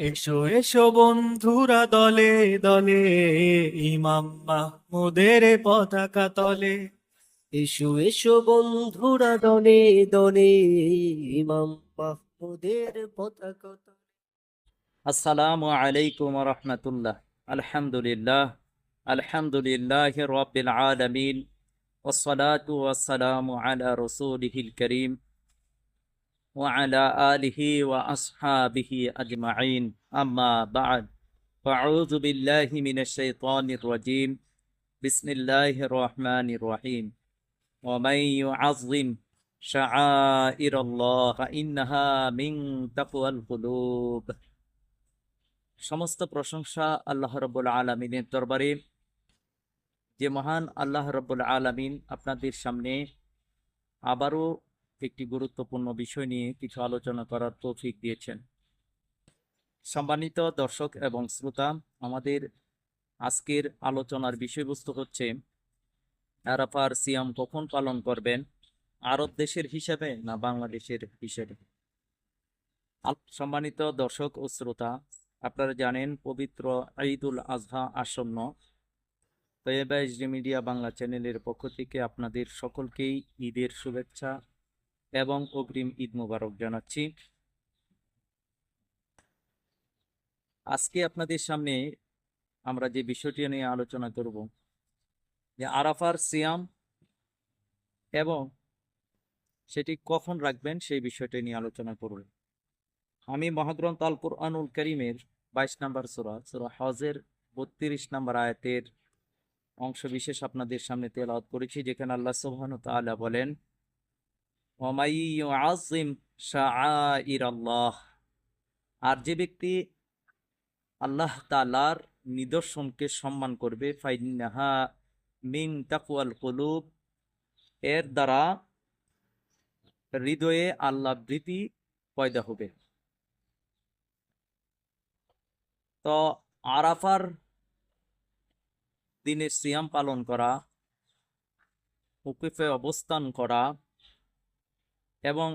এসো এসো বন্ধুরা দলে দলে ইমাম মাহমুদের পতাকা তলে এসো এসো বন্ধুরা দলে দলে ইমাম মাহমুদের পতাকা তলে। আসসালামু আলাইকুম রহমতুল্লাহ আলহামদুলিল্লাহ আলহামদুলিল্লাহ রবিল আলমিন والصلاة والسلام على رسوله الكريم وعلى آله وأصحابه أجمعين أما بعد فأعوذ بالله من الشيطان الرجيم بسم الله الرحمن الرحيم ومن يعظم شعائر الله فإنها من تقوى القلوب সমস্ত প্রশংসা আল্লাহ রব্বুল আলমিনের দরবারে যে মহান আল্লাহ রব্বুল আলমিন আপনাদের সামনে আবারও একটি গুরুত্বপূর্ণ বিষয় নিয়ে কিছু আলোচনা করার তৌফিক দিয়েছেন। সম্মানিত দর্শক এবং শ্রোতা, আমাদের আজকের আলোচনার বিষয়বস্তু হচ্ছে, আরাফার সিয়াম কখন পালন করবেন? আরব দেশের হিসাবে না বাংলাদেশের হিসেবে? সম্মানিত দর্শক ও শ্রোতা, আপনারা জানেন পবিত্র ঈদুল আজহা আসন্ন তৈবা মিডিয়া বাংলা চ্যানেলের পক্ষ থেকে আপনাদের সকলকেই ঈদের শুভেচ্ছা এবং অগ্রিম ঈদ মোবারক জানাচ্ছি। আজকে আপনাদের সামনে আমরা যে বিষয়টি নিয়ে আলোচনা করব, যে আরাফার সিয়াম এবং সেটি কখন রাখবেন সেই বিষয়টি নিয়ে আলোচনা করব। আমি মহাগ্রন্থ আল কুরআনুল করিমের বাইশ নম্বর সুরা সুরা হজের বত্রিশ নম্বর আয়াতের অংশ বিশেষ আপনাদের সামনে তেলাওয়াত করেছি, যেখানে আল্লাহ সুবহানাহু ওয়া তাআলা বলেন শাআইর আল্লাহ আর যে ব্যক্তি আল্লাহ তালার নিদর্শনকে সম্মান করবে, ফাইন্নাহা মিন তাকওয়াল কুলুব, এর দ্বারা হৃদয়ে আল্লাহ প্রীতি পয়দা হবে। তো আরাফার দিনের সিয়াম পালন করা উকুফে অবস্থান করা এবং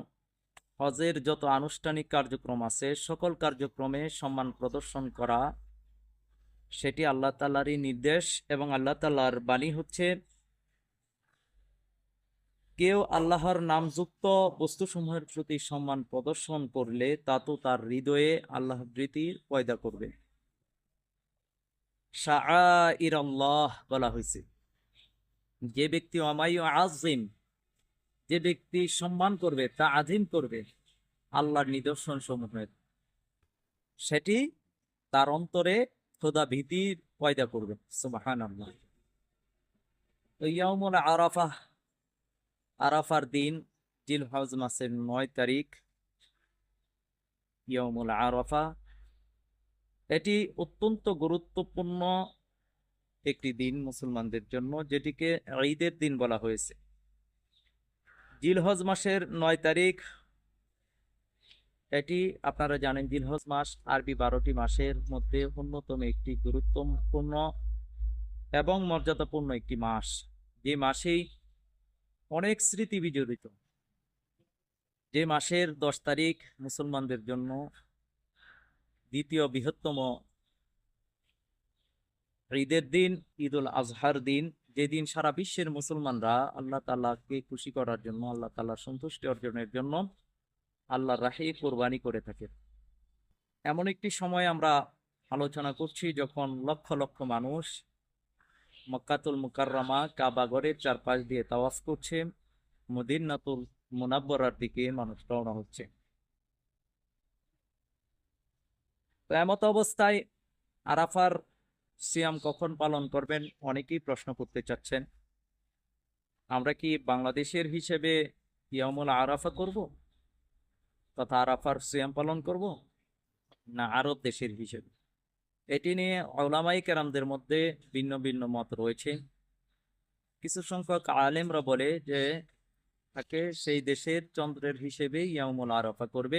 হজের যত আনুষ্ঠানিক কার্যক্রম আছে, সকল কার্যক্রমে সম্মান প্রদর্শন করা, সেটি আল্লাহ তাল্লারই নির্দেশ এবং আল্লাহ তাল্লাহর বাণী হচ্ছে, কেউ আল্লাহর নামযুক্ত বস্তুসমূহের প্রতি সম্মান প্রদর্শন করলে তা তো তার হৃদয়ে আল্লাহ প্রীতি পয়দা করবে। আল্লাহ বলা হয়েছে। যে ব্যক্তি অমাই আজিম যে ব্যক্তি সম্মান করবে, তা আধীন করবে, আল্লাহর নিদর্শন সমূহের সেটি তার অন্তরে খোদা ভীতি পয়দা করবে আরাফা আরাফার দিন, জিল হজ মাসের নয় তারিখ ইয়ামুল আরাফা এটি অত্যন্ত গুরুত্বপূর্ণ একটি দিন মুসলমানদের জন্য, যেটিকে ঈদের দিন বলা হয়েছে। জিলহজ মাসের নয় তারিখ। এটি আপনারা জানেন জিলহজ মাস আরবি বারোটি মাসের মধ্যে অন্যতম একটি গুরুত্বপূর্ণ এবং মর্যাদাপূর্ণ একটি মাস। যে মাসেই অনেক স্মৃতি বিজড়িত। যে মাসের দশ তারিখ মুসলমানদের জন্য দ্বিতীয় বৃহত্তম ঈদের দিন, ঈদুল আজহার দিন। যেদিন সারা বিশ্বের মুসলমানরা আল্লাহ তাল্লাহকে খুশি করার জন্য, আল্লাহ তাল্লাহর সন্তুষ্টি অর্জনের জন্য আল্লাহ রাহে কোরবানি করে থাকে। এমন একটি সময় আমরা আলোচনা করছি যখন লক্ষ লক্ষ মানুষ মক্কাতুল মুকাররমা কাবাগরের চারপাশ দিয়ে তাওয়াফ করছে, মদিনাতুল মুনাব্বরার দিকে মানুষ রওনা হচ্ছে। তো এমত অবস্থায় আরাফার সিয়াম কখন পালন করবেন? অনেকেই প্রশ্ন করতে চাচ্ছেন। আমরা কি বাংলাদেশের হিসেবে ইয়ামুল আরাফা করব? তথা আরাফার সিয়াম পালন করব? না, আরব দেশের হিসেবে। এটি নিয়ে ওলামাই কেরামদের মধ্যে ভিন্ন ভিন্ন মত রয়েছে। কিছু সংখ্যক আলেমরা বলে যে, তাকে সেই দেশের চন্দ্রের হিসেবে ইয়ামুল আরাফা করবে।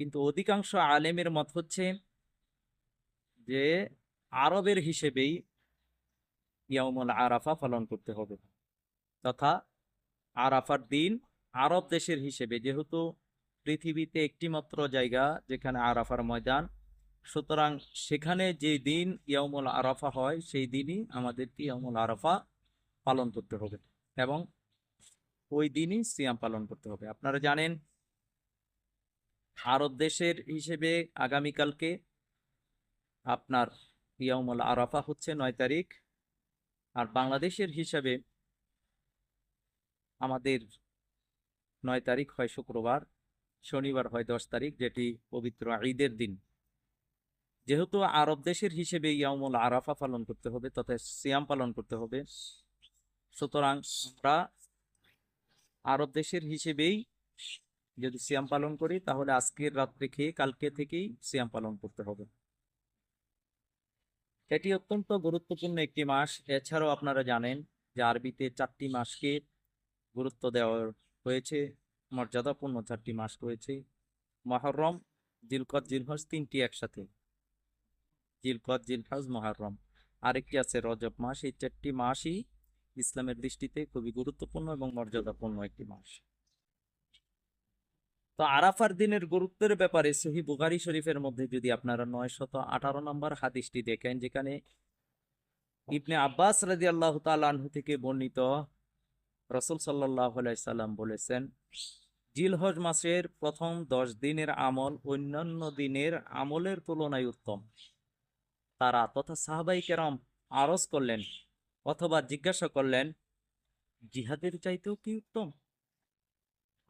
কিন্তু অধিকাংশ আলেমের মত হচ্ছে যে আরবের হিসেবেই ইয়ামুল আরাফা পালন করতে হবে তথা আরাফার দিন আরব দেশের হিসেবে, যেহেতু পৃথিবীতে একটিমাত্র জায়গা যেখানে আরাফার ময়দান, সুতরাং সেখানে যে দিন ইয়ামুল আরাফা হয়, সেই দিনই আমাদেরকে ইয়ামুল আরাফা পালন করতে হবে এবং ওই দিনই সিয়াম পালন করতে হবে। আপনারা জানেন, আরব দেশের হিসেবে আগামীকালকে আপনার ইয়ামুল আরাফা হচ্ছে নয় তারিখ। আর বাংলাদেশের হিসাবে আমাদের নয় তারিখ হয় শুক্রবার, শনিবার হয় দশ তারিখ, যেটি পবিত্র ঈদের দিন। যেহেতু আরব দেশের হিসেবে ইয়ামুল আরাফা পালন করতে হবে, তথা সিয়াম পালন করতে হবে, সুতরাং আমরা আরব দেশের হিসেবেই যদি সিয়াম পালন করি, তাহলে আজকের রাত্রে খেয়ে কালকে থেকেই সিয়াম পালন করতে হবে। এটি অত্যন্ত গুরুত্বপূর্ণ একটি মাস। এছাড়াও আপনারা জানেন যে আরবিতে চারটি মাসকে গুরুত্ব দেওয়া হয়েছে, মর্যাদাপূর্ণ চারটি মাস রয়েছে। মহরম, জিলকত, জিলহজ তিনটি একসাথে। জিলকত, জিলহজ, মহরম। আরেকটি আছে রজব মাস। এই চারটি মাসই ইসলামের দৃষ্টিতে খুবই গুরুত্বপূর্ণ এবং মর্যাদাপূর্ণ একটি মাস। তো আরাফার দিনের গুরুত্বের ব্যাপারে সহি বুগারি শরীফের মধ্যে যদি আপনারা নয় শত আঠারো নম্বর হাদিসটি দেখেন, যেখানে ইবনে আব্বাস রাজি আল্লাহ তালু থেকে বর্ণিত রসুল সাল্লাহ সাল্লাম বলেছেন, জিলহজ মাসের প্রথম দশ দিনের আমল অন্যান্য দিনের আমলের তুলনায় উত্তম। তারা তথা সাহাবাই কেরাম আরজ করলেন অথবা জিজ্ঞাসা করলেন, জিহাদের চাইতেও কি উত্তম?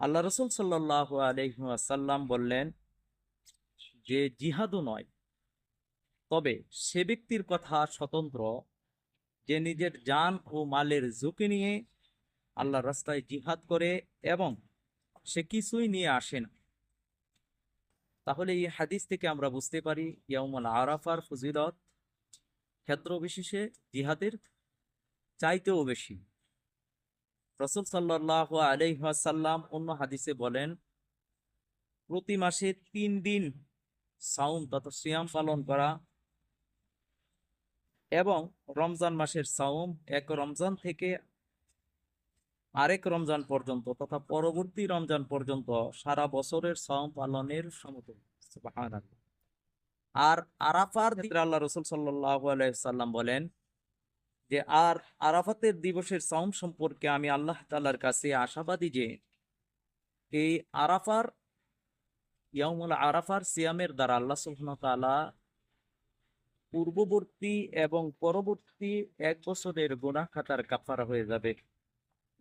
আল্লাহ রসুল সাল্লাহ আলহাসাল্লাম বললেন যে জিহাদও নয়, তবে সে ব্যক্তির কথা স্বতন্ত্র যে নিজের যান ও মালের ঝুঁকি নিয়ে আল্লাহ রাস্তায় জিহাদ করে এবং সে কিছুই নিয়ে আসে না। তাহলে এই হাদিস থেকে আমরা বুঝতে পারি ইয়াউমুল আরাফার ফজিলত ক্ষেত্র বিশেষে জিহাদের চাইতেও বেশি। রসুল সাল্লাহ আলাইসাল্লাম অন্য হাদিসে বলেন, প্রতি মাসে তিন দিন সাউম তথা সিয়াম পালন করা এবং রমজান মাসের সাউম এক রমজান থেকে আরেক রমজান পর্যন্ত তথা পরবর্তী রমজান পর্যন্ত সারা বছরের সাওম পালনের সমতুল আর আরাফার আল্লাহ রসুল সাল্লাহ সাল্লাম বলেন যে, আর আরাফাতের দিবসের সাওম সম্পর্কে আমি আল্লাহ তাআলার কাছে আশাবাদী যে, এই আরাফার ইয়ামুল আরাফার সিয়ামের দ্বারা আল্লাহ ওয়া পূর্ববর্তী এবং পরবর্তী এক বছরের গুনাহ খাতার কাফারা হয়ে যাবে।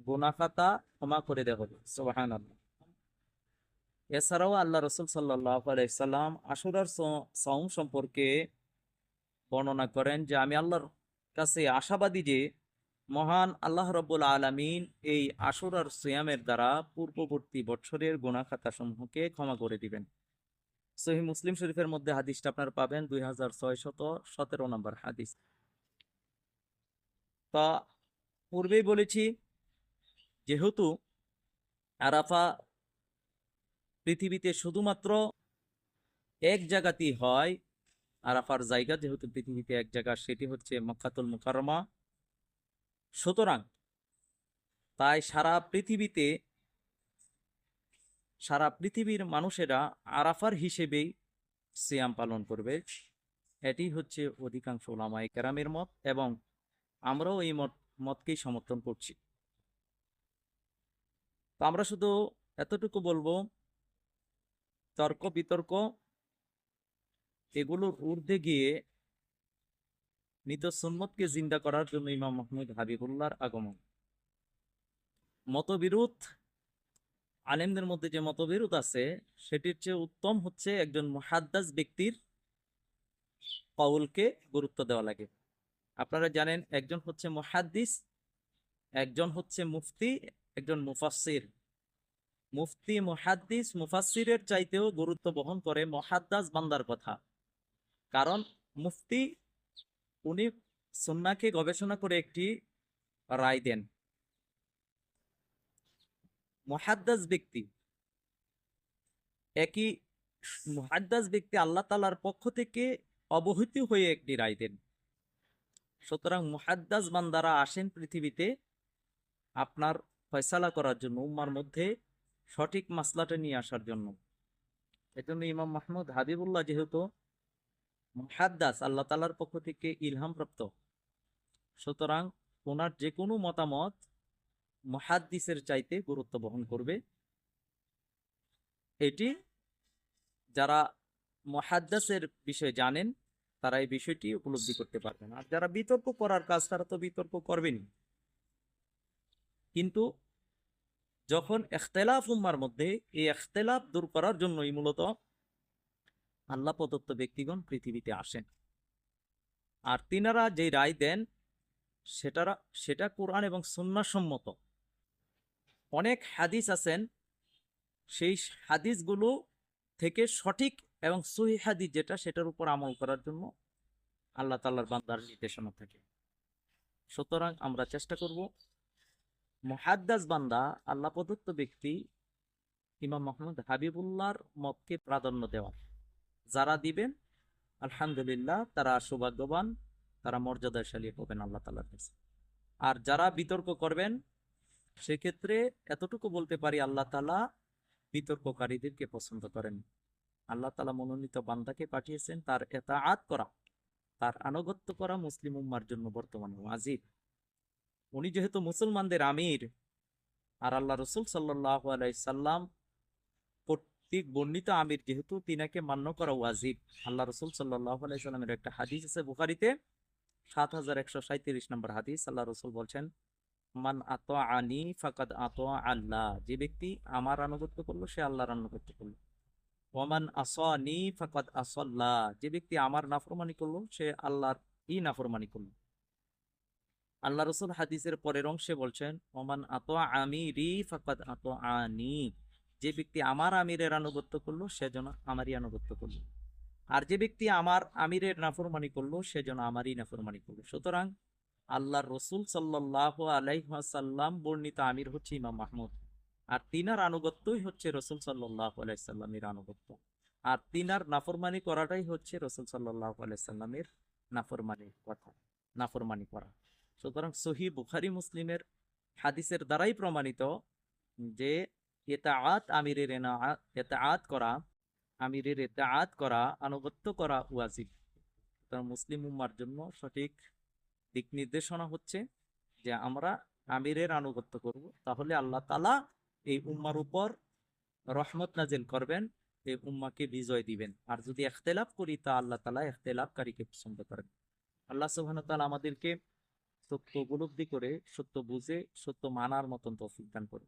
গুনাহ খাতা ক্ষমা করে দেওয়া হবে। সুবহানাল্লাহ। এছাড়াও আল্লাহ রসুল সাল্লাহ আলাইসাল্লাম আশুরার সাউম সম্পর্কে বর্ণনা করেন যে, আমি আল্লাহর কাছে আশাবাদী যে মহান আল্লাহ রব্বুল আলমিন এই আশুরার সিয়ামের দ্বারা পূর্ববর্তী বছরের গুণাখাতা সমূহকে ক্ষমা করে দিবেন। সহি মুসলিম শরীফের মধ্যে হাদিসটা আপনারা পাবেন দুই হাজার ছয় শত সতেরো নম্বর হাদিস। তা পূর্বেই বলেছি, যেহেতু আরাফা পৃথিবীতে শুধুমাত্র এক জায়গাতেই হয় আরাফার জায়গা যেহেতু পৃথিবীতে এক জায়গা সেটি হচ্ছে মক্কাতুল মুকাররমা। সুতরাং তাই সারা পৃথিবীতে, সারা পৃথিবীর মানুষেরা আরাফার হিসেবেই সিয়াম পালন করবে। এটি হচ্ছে অধিকাংশ ওলামাই কেরামের মত এবং আমরাও এই মত, মতকেই সমর্থন করছি। তো আমরা শুধু এতটুকু বলব, তর্ক বিতর্ক এগুলোর ঊর্ধ্বে গিয়ে নিত সুন্নতকে জিন্দা করার জন্য ইমাম মাহমুদ হাবিবুল্লাহর আগমন। মতবিরোধ, আলেমদের মধ্যে যে মতবিরোধ আছে, সেটির চেয়ে উত্তম হচ্ছে একজন মুহাদ্দাস ব্যক্তির কউলকে গুরুত্ব দেওয়া লাগে। আপনারা জানেন একজন হচ্ছে মহাদ্দিস, একজন হচ্ছে মুফতি, একজন মুফাসসির। মুফতি, মহাদ্দিস, মুফাসসিরের চাইতেও গুরুত্ব বহন করে মুহাদ্দাস বান্দার কথা। কারণ মুফতি, উনি সুন্নাকে গবেষণা করে একটি রায় দেন। মুহাদ্দাস ব্যক্তি, একই মুহাদ্দাস ব্যক্তি আল্লাহ তালার পক্ষ থেকে অবহিত হয়ে একটি রায় দেন। সুতরাং মুহাদ্দাস বান্দারা আসেন পৃথিবীতে আপনার ফয়সালা করার জন্য, উম্মার মধ্যে সঠিক মাসলাটা নিয়ে আসার জন্য। এজন্য ইমাম মাহমুদ হাবিবুল্লাহ যেহেতু মুহাদ্দাস, আল্লাহ তালার পক্ষ থেকে ইলহাম প্রাপ্ত সুতরাং ওনার যে কোনো মতামত মুহাদ্দিসের চাইতে গুরুত্ব বহন করবে। এটি যারা মহাদ্দাসের বিষয়ে জানেন, তারা এই বিষয়টি উপলব্ধি করতে পারবেন। আর যারা বিতর্ক করার কাজ, তারা তো বিতর্ক করবেনই। কিন্তু যখন এখতেলাফ উম্মার মধ্যে এই এখতেলাফ দূর করার জন্যই মূলত আল্লাহ প্রদত্ত ব্যক্তিগণ পৃথিবীতে আসেন। আর তিনারা যে রায় দেন, সেটারা, সেটা কোরআন এবং সুন্নাসম্মত অনেক হাদিস আছেন, সেই হাদিসগুলো থেকে সঠিক এবং সহি হাদিস যেটা, সেটার উপর আমল করার জন্য আল্লাহ তাল্লাহর বান্দার নির্দেশনা থাকে। সুতরাং আমরা চেষ্টা করব, মুহাদ্দাস বান্দা, আল্লাহ প্রদত্ত ব্যক্তি, ইমাম মোহাম্মদ হাবিবুল্লাহর মতকে প্রাধান্য দেওয়ার। যারা দিবেন, আলহামদুলিল্লাহ তারা সৌভাগ্যবান, তারা মর্যাদাশালী হবেন আল্লাহ তালার কাছে। আর যারা বিতর্ক করবেন, সেক্ষেত্রে এতটুকু বলতে পারি আল্লাহ তালা বিতর্ককারীদেরকে পছন্দ করেন। আল্লাহ তালা মনোনীত বান্দাকে পাঠিয়েছেন, তার এতাআত করা, তার আনুগত্য করা মুসলিম উম্মার জন্য বর্তমানে ওয়াজিব। উনি যেহেতু মুসলমানদের আমির, আর আল্লাহ রসুল সাল্লাহ আলাইসাল্লাম কর্তৃক বর্ণিত আমির, যেহেতু তিনাকে মান্য করা ওয়াজিব। আল্লাহ রসুল সাল্লাহ একটা হাদিস আছে বুখারিতে, সাত হাজার একশো সাঁত্রিশ নম্বর হাদিস। আল্লাহ রসুল বলছেন, মান আত আনি ফাকাদ আত আল্লাহ যে ব্যক্তি আমার আনুগত্য করল, সে আল্লাহর আনুগত্য করল। ওমান আসানি ফাকাদ আসাল্লাহ। যে ব্যক্তি আমার নাফরমানি করল, সে আল্লাহর ই নাফরমানি করল। আল্লাহ রসুল হাদিসের পরের অংশে বলছেন, ওমান আত আমিরি ফাকাদ আত আনি যে ব্যক্তি আমার আমিরের আনুগত্য করল সেজন্য আমারই আনুগত্য করল। আর যে ব্যক্তি আমার আমিরের নাফরমানি করল সেজন্য আমারই নাফরমানি করল। সুতরাং আল্লাহর রসুল সাল্লাহ আলাইসাল্লাম বর্ণিত আমির হচ্ছে ইমাম মাহমুদ। আর তিনার আনুগত্যই হচ্ছে রসুল সাল্লাহ আলাইসাল্লামের আনুগত্য। আর তিনার নাফরমানি করাটাই হচ্ছে রসুল সাল্লাহ আলাইসাল্লামের নাফরমানির কথা, নাফরমানি করা। সুতরাং সহি বুখারি, মুসলিমের হাদিসের দ্বারাই প্রমাণিত যে এতাআত আমিরের এতাআত করা আমিরের এতাআত করা, আনুগত্য করা ওয়াজিব। মুসলিম উম্মার জন্য সঠিক দিক নির্দেশনা হচ্ছে যে আমরা আমিরের আনুগত্য করব। তাহলে আল্লাহ তালা এই উম্মার উপর রহমত নাজিল করবেন, এই উম্মাকে বিজয় দিবেন। আর যদি এখতেলাফ করি, তা আল্লাহ তালা এখতেলাফকারীকে পছন্দ করেন। আল্লাহ সুবহান তাআলা আমাদেরকে সত্য উপলব্ধি করে, সত্য বুঝে, সত্য মানার মতন তৌফিক দান করুন।